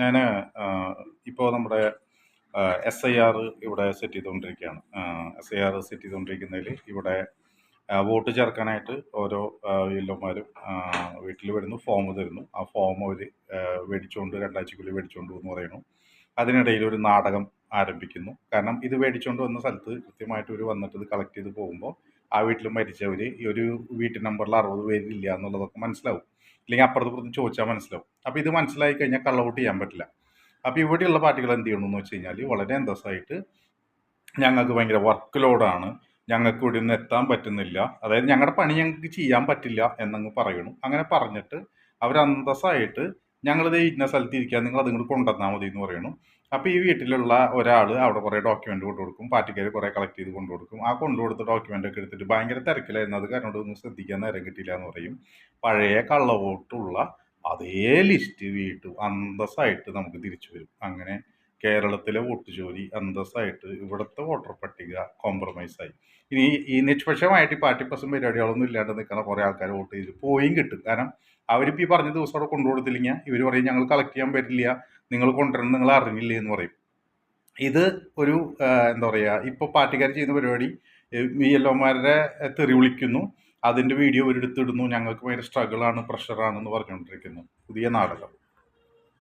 ഞാൻ ഇപ്പോൾ നമ്മുടെ എസ് ഐ ആർ ഇവിടെ സെറ്റ് ചെയ്തുകൊണ്ടിരിക്കുകയാണ്. എസ് ഐ ആർ സെറ്റ് ചെയ്തുകൊണ്ടിരിക്കുന്നതിൽ ഇവിടെ വോട്ട് ചേർക്കാനായിട്ട് ഓരോ എല്ലോമാരും വീട്ടിൽ വരുന്നു ഫോം തരുന്നു. ആ ഫോം അവർ മേടിച്ചുകൊണ്ട് രണ്ടാഴ്ചക്കുള്ളിൽ മേടിച്ചുകൊണ്ട് എന്ന് പറയുന്നു. അതിനിടയിൽ ഒരു നാടകം ആരംഭിക്കുന്നു. കാരണം ഇത് മേടിച്ചുകൊണ്ട് വന്ന സ്ഥലത്ത് കൃത്യമായിട്ട് ഒരു വന്നിട്ട് ഇത് കളക്ട് ചെയ്ത് പോകുമ്പോൾ ആ വീട്ടിൽ മരിച്ചവർ ഈ ഒരു വീട്ടു നമ്പറിൽ അറുപത് പേരില്ല എന്നുള്ളതൊക്കെ മനസ്സിലാവും. അല്ലെങ്കിൽ അപ്പുറത്ത് പുറത്ത് ചോദിച്ചാൽ മനസ്സിലാവും. അപ്പോൾ ഇത് മനസ്സിലായി കഴിഞ്ഞാൽ കള്ളവോട്ട് ചെയ്യാൻ പറ്റില്ല. അപ്പോൾ ഇവിടെയുള്ള പാർട്ടികൾ എന്ത് ചെയ്യണമെന്ന് വെച്ച് കഴിഞ്ഞാൽ വളരെ അന്തസ്സായിട്ട് ഞങ്ങൾക്ക് ഭയങ്കര വർക്ക് ലോഡാണ് ഞങ്ങൾക്ക് ഇവിടെ നിന്ന് എത്താൻ പറ്റുന്നില്ല. അതായത് ഞങ്ങളുടെ പണി ഞങ്ങൾക്ക് ചെയ്യാൻ പറ്റില്ല എന്നങ്ങ് പറയണു. അങ്ങനെ പറഞ്ഞിട്ട് അവർ അന്തസ്സായിട്ട് ഞങ്ങളിത് ഇന്ന സ്ഥലത്ത് ഇരിക്കാൻ നിങ്ങൾ അതും കൂടി കൊണ്ടുവന്നാൽ മതി എന്ന് പറയുന്നു. അപ്പോൾ ഈ വീട്ടിലുള്ള ഒരാൾ അവിടെ കുറേ ഡോക്യുമെന്റ് കൊണ്ടു കൊടുക്കും പാർട്ടിക്കാർ കുറേ കളക്ട് ചെയ്ത് കൊണ്ടു കൊടുക്കും. ആ കൊണ്ടു കൊടുത്ത ഡോക്യുമെന്റ് ഒക്കെ എടുത്തിട്ട് ഭയങ്കര തിരക്കിലായിരുന്നു. അത് കാരണം ഒന്നും ശ്രദ്ധിക്കാൻ നേരം കിട്ടിയില്ല എന്ന് പറയും. പഴയ കള്ളവോട്ടുള്ള അതേ ലിസ്റ്റ് വീട്ടു അന്തസ്സായിട്ട് നമുക്ക് തിരിച്ചു വരും. അങ്ങനെ കേരളത്തിലെ വോട്ട് ജോലി അന്തസ്സായിട്ട് ഇവിടുത്തെ വോട്ടർ പട്ടിക കോംപ്രമൈസായി ഇനി ഈ നിഷ്പക്ഷമായിട്ട് ഈ പാർട്ടി പ്രസം പരിപാടികളൊന്നും ഇല്ലാണ്ട് നിൽക്കുന്ന കുറേ ആൾക്കാർ വോട്ട് ചെയ്ത് പോയും കിട്ടും. കാരണം അവരിപ്പോൾ ഈ പറഞ്ഞ ദിവസം അവിടെ കൊണ്ടുകൊടുത്തില്ലെങ്കിൽ ഇവർ പറയും ഞങ്ങൾ കളക്ട് ചെയ്യാൻ പറ്റില്ല നിങ്ങൾ കൊണ്ടുവരണം നിങ്ങൾ അറിഞ്ഞില്ലേ എന്ന് പറയും. ഇത് ഒരു എന്താ പറയുക ഇപ്പോൾ പാർട്ടിക്കാർ ചെയ്യുന്ന പരിപാടി ഈ എല്ലോമാരുടെ തെറി വിളിക്കുന്നു. അതിന്റെ വീഡിയോ ഒരിടത്തിടുന്നു ഞങ്ങൾക്ക് ഭയങ്കര സ്ട്രഗിളാണ് പ്രഷറാണെന്ന് പറഞ്ഞുകൊണ്ടിരിക്കുന്നു. പുതിയ നാടകം.